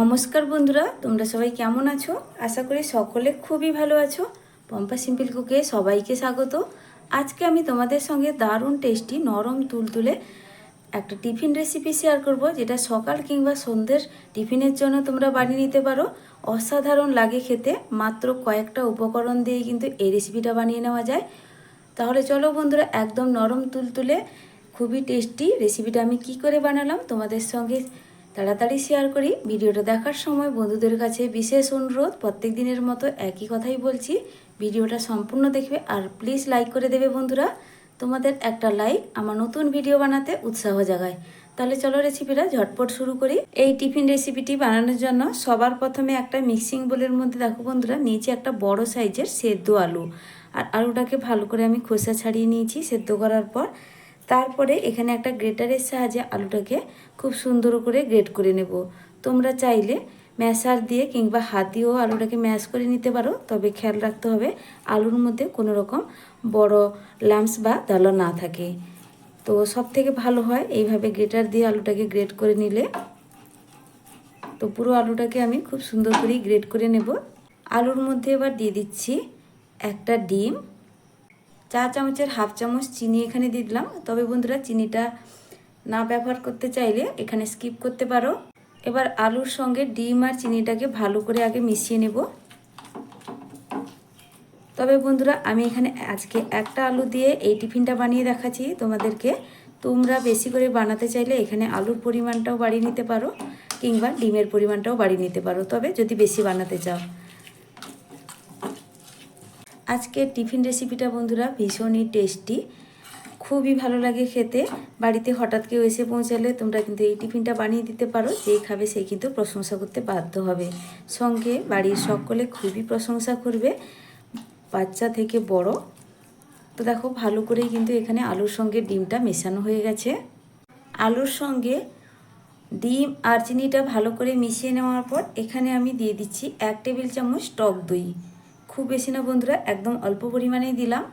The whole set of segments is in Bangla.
নমস্কার বন্ধুরা, তোমরা সবাই কেমন আছো? আশা করি সকলে খুবই ভালো আছো। পম্পা সিম্পল কুকে সবাইকে স্বাগত। আজকে আমি তোমাদের সঙ্গে দারুণ টেস্টি নরম তুলতুলে একটা টিফিন রেসিপি শেয়ার করব, যেটা সকাল কিংবা সন্ধ্যের টিফিনের জন্য তোমরা বানিয়ে নিতে পারো। অসাধারণ লাগে খেতে, মাত্র কয়েকটা উপকরণ দিয়ে কিন্তু এই রেসিপিটা বানিয়ে নেওয়া যায়। তাহলে চলো বন্ধুরা, একদম নরম তুলতুলে খুবই টেস্টি রেসিপিটা আমি কি করে বানালাম, তোমাদের সঙ্গে তাড়াতাড়ি শেয়ার করি। ভিডিওটা দেখার সময় বন্ধুদের কাছে বিশেষ অনুরোধ, প্রত্যেক দিনের মতো একই কথাই বলছি। ভিডিওটা সম্পূর্ণ দেখবে আর প্লিজ লাইক করে দেবে বন্ধুরা। তোমাদের একটা লাইক আমার নতুন ভিডিও বানাতে উৎসাহ জাগায়। তাহলে চলো রেসিপিটা ঝটপট শুরু করি। এই টিফিন রেসিপিটি বানানোর জন্য সবার প্রথমে একটা মিক্সিং বোলের মধ্যে দেখো বন্ধুরা নিচে একটা বড় সাইজের সেদ্ধ আলু। আর আলুটাকে ভালো করে আমি খোসা ছাড়িয়ে নিয়েছি সেদ্ধ করার পর তারপরে এখানে একটা গ্রেটারের সাহায্যে আলুটাকে খুব সুন্দর করে গ্রেট করে নেব। তোমরা চাইলে ম্যাশার দিয়ে কিংবা হাত দিয়েও আলুটাকে ম্যাশ করে নিতে পারো, তবে খেয়াল রাখতে হবে আলুর মধ্যে কোনো রকম বড় লাম্পস বা দালা না থাকে। তো সব থেকে ভালো হয় এইভাবে গ্রেটার দিয়ে আলুটাকে গ্রেট করে নিলে। তো পুরো আলুটাকে আমি খুব সুন্দর করেই গ্রেট করে নেব। আলুর মধ্যে এবার দিয়ে দিচ্ছি একটা ডিম। চা চামচের হাফ চামচ চিনি এখানে দিয়ে দিলাম। তবে বন্ধুরা, চিনিটা না ব্যবহার করতে চাইলে এখানে স্কিপ করতে পারো। এবার আলুর সঙ্গে ডিম আর চিনিটাকে ভালো করে আগে মিশিয়ে নেব। তবে বন্ধুরা, আমি এখানে আজকে একটা আলু দিয়ে এই টিফিনটা বানিয়ে দেখাচ্ছি তোমাদেরকে। তোমরা বেশি করে বানাতে চাইলে এখানে আলুর পরিমাণটাও বাড়িয়ে নিতে পারো, কিংবা ডিমের পরিমাণটাও বাড়িয়ে নিতে পারো। তবে যদি বেশি বানাতে চাও আজকের টিফিন রেসিপিটা বন্ধুরা ভীষণই টেস্টি খুবই ভালো লাগে খেতে। বাড়িতে হঠাৎ কেউ এসে পৌঁছালে তোমরা কিন্তু এই টিফিনটা বানিয়ে দিতে পারো। যে খাবে সেই কিন্তু প্রশংসা করতে বাধ্য হবে। সঙ্গে বাড়ির সকলে খুবই প্রশংসা করবে, বাচ্চা থেকে বড়। তো দেখো, ভালো করেই কিন্তু এখানে আলুর সঙ্গে ডিমটা মেশানো হয়ে গেছে। আলুর সঙ্গে ডিম আর চিনিটা ভালো করে মিশিয়ে নেওয়ার পর এখানে আমি দিয়ে দিচ্ছি এক টেবিল চামচ টক দই। খুব বেশি না বন্ধুরা, একদম অল্প পরিমাণেই দিলাম।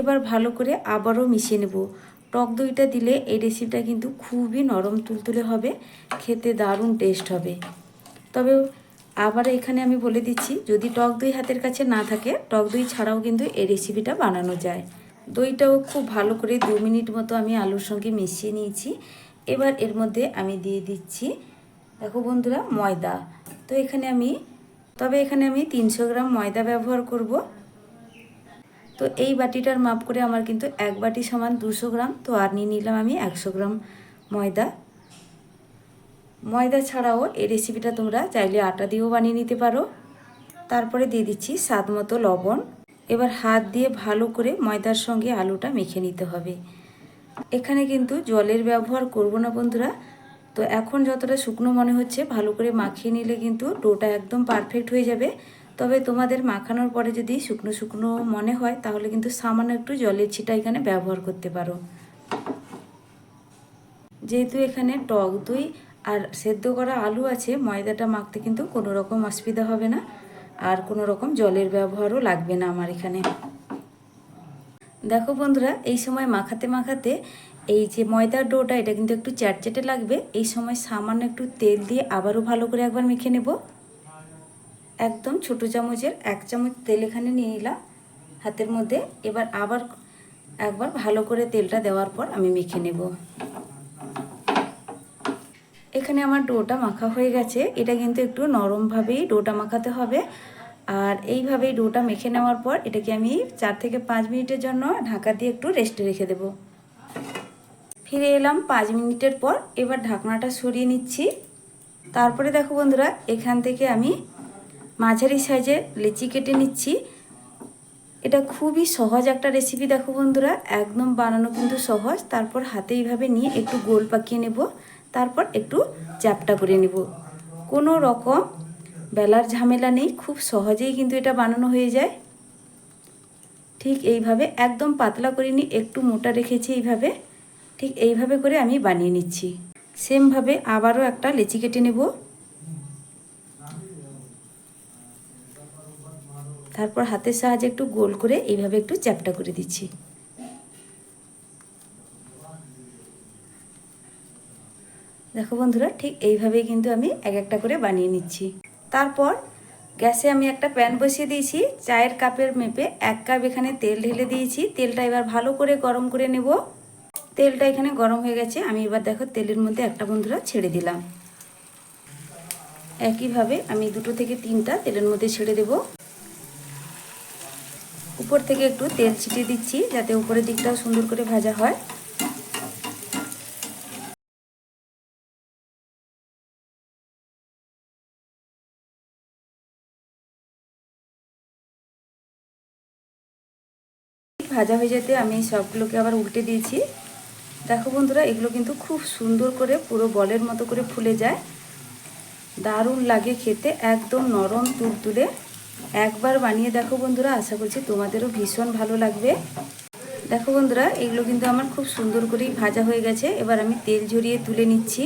এবার ভালো করে আবারও মিশিয়ে নেব। টক দইটা দিলে এই রেসিপিটা কিন্তু খুবই নরম তুলতুলে হবে, খেতে দারুণ টেস্ট হবে। তবে আবার এখানে আমি বলে দিচ্ছি, যদি টক দই হাতের কাছে না থাকে, টক দই ছাড়াও কিন্তু এই রেসিপিটা বানানো যায়। দইটাও খুব ভালো করে দু মিনিট মতো আমি আলুর সঙ্গে মিশিয়ে নিয়েছি। এবার এর মধ্যে আমি দিয়ে দিচ্ছি, দেখো বন্ধুরা, ময়দা। তো এখানে আমি তবে এখানে আমি তিনশো গ্রাম ময়দা ব্যবহার করব। তো এই বাটিটার মাপ করে আমার কিন্তু এক বাটি সমান দুশো গ্রাম, তো আর নিয়ে নিলাম আমি একশো গ্রাম ময়দা। ময়দা ছাড়াও এই রেসিপিটা তোমরা চাইলে আটা দিয়েও বানিয়ে নিতে পারো। তারপরে দিয়ে দিচ্ছি স্বাদ মতো লবণ। এবার হাত দিয়ে ভালো করে ময়দার সঙ্গে আলুটা মেখে নিতে হবে। এখানে কিন্তু জলের ব্যবহার করব না বন্ধুরা তো এখন যতটা শুকনো মনে হচ্ছে, ভালো করে মাখিয়ে নিলে কিন্তু ডোটা একদম পারফেক্ট হয়ে যাবে। তবে তোমাদের মাখানোর পরে যদি শুকনো শুকনো মনে হয়, তাহলে কিন্তু সামান্য একটু জলের ছিটা এখানে ব্যবহার করতে পারো। যেহেতু এখানে টক দই আর সেদ্ধ করা আলু আছে, ময়দাটা মাখতে কিন্তু কোনো রকম অসুবিধা হবে না। আর কোনো রকম জলের ব্যবহারও লাগবে না আমার এখানে। দেখো বন্ধুরা, এই সময় মাখাতে মাখাতে এই যে ময়দার ডোটা, এটা কিন্তু একটু চ্যাটচ্যাটে লাগবে। এই সময় সামান্য একটু তেল দিয়ে আবারও ভালো করে একবার মেখে নেব। একদম ছোট চামচের এক চামচ তেল এখানে নিয়ে নিলাম হাতের মধ্যে। এবার আবার একবার ভালো করে তেলটা দেওয়ার পর আমি মেখে নেব। এখানে আমার ডোটা মাখা হয়ে গেছে। এটা কিন্তু একটু নরমভাবেই ডোটা মাখাতে হবে। আর এইভাবেই ডোটা মেখে নেওয়ার পর এটাকে আমি চার থেকে পাঁচ মিনিটের জন্য ঢাকা দিয়ে একটু রেস্টে রেখে দেব। ফিরে এলাম পাঁচ মিনিটের পর, এবার ঢাকনাটা সরিয়ে নিচ্ছি। তারপরে দেখো বন্ধুরা, এখান থেকে আমি মাঝারি সাইজে লিচি কেটে নিচ্ছি। এটা খুবই সহজ একটা রেসিপি দেখো বন্ধুরা, একদম বানানো কিন্তু সহজ। তারপর হাতে এইভাবে নিয়ে একটু গোল পাকিয়ে নেব, তারপর একটু চ্যাপটা করে নেব। কোনো রকম বেলার ঝামেলা নেই, খুব সহজেই কিন্তু এটা বানানো হয়ে যায়। ঠিক এইভাবে, একদম পাতলা করে নিই একটু মোটা রেখেছি এইভাবে। ঠিক এইভাবে করে আমি বানিয়ে নিচ্ছি। সেমভাবে আবারও একটা লেচি কেটে নেব। তারপর হাতের সাহায্যে একটু গোল করে এইভাবে একটু চ্যাপটা করে দিচ্ছি। দেখো বন্ধুরা, ঠিক এইভাবেই কিন্তু আমি এক একটা করে বানিয়ে নিচ্ছি। তারপর গ্যাসে আমি একটা প্যান বসিয়ে দিয়েছি। চায়ের কাপের মেপে এক কাপ এখানে তেল ঢেলে দিয়েছি। তেলটা এবার ভালো করে গরম করে নেব। তেলটা এখানে গরম হয়ে গেছে। আমি এবার দেখো তেলের মধ্যে একটা বন্ধুরা ছেড়ে দিলাম। একইভাবে আমি দুটো থেকে তিনটা তেলের মধ্যে ছেড়ে দেব। উপর থেকে একটু তেল ছিটিয়ে দিচ্ছি যাতে উপরের দিকটাও সুন্দর করে ভাজা হয়। ভাজা হয়ে যেতে আমি সবগুলোকে আবার উল্টে দিয়েছি। দেখো বন্ধুরা, এগুলো কিন্তু খুব সুন্দর করে পুরো বলের মতো করে ফুলে যায়। দারুণ লাগে খেতে, একদম নরম তুলতুলে। একবার বানিয়ে দেখো বন্ধুরা, আশা করছি তোমাদেরও ভীষণ ভালো লাগবে। দেখো বন্ধুরা, এগুলো কিন্তু আমার খুব সুন্দর করেই ভাজা হয়ে গেছে। এবার আমি তেল ঝরিয়ে তুলে নিচ্ছি।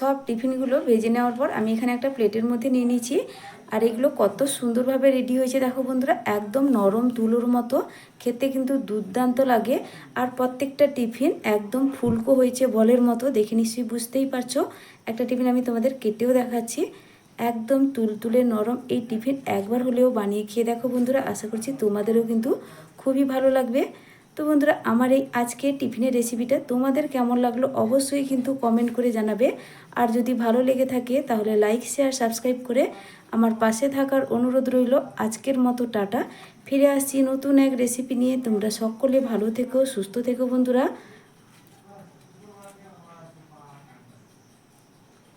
সব টিফিনগুলো ভেজে নেওয়ার পর আমি এখানে একটা প্লেটের মধ্যে নিয়ে নিয়েছি। আর এগুলো কত সুন্দরভাবে রেডি হয়েছে দেখো বন্ধুরা, একদম নরম তুলোর মতো। খেতে কিন্তু দুর্দান্ত লাগে। আর প্রত্যেকটা টিফিন একদম ফুলকো হয়েছে বলের মতো, দেখে নিশ্চয়ই বুঝতেই পারছ। একটা টিফিন আমি তোমাদের কেটেও দেখাচ্ছি। একদম তুলতুলে নরম, এই টিফিন একবার হলেও বানিয়ে খেয়ে দেখো বন্ধুরা, আশা করছি তোমাদেরও কিন্তু খুবই ভালো লাগবে। তো বন্ধুরা, আমার এই আজকে টিফিনের রেসিপিটা তোমাদের কেমন লাগল অবশ্যই কিন্তু কমেন্ট করে জানাবে। আর যদি ভালো লেগে থাকে তাহলে লাইক শেয়ার সাবস্ক্রাইব করে আমার পাশে থাকার অনুরোধ রইল। আজকের মতো টাটা। ফিরে আসছি নতুন এক রেসিপি নিয়ে। তোমরা সকলে ভালো থেকো, সুস্থ থেকো বন্ধুরা।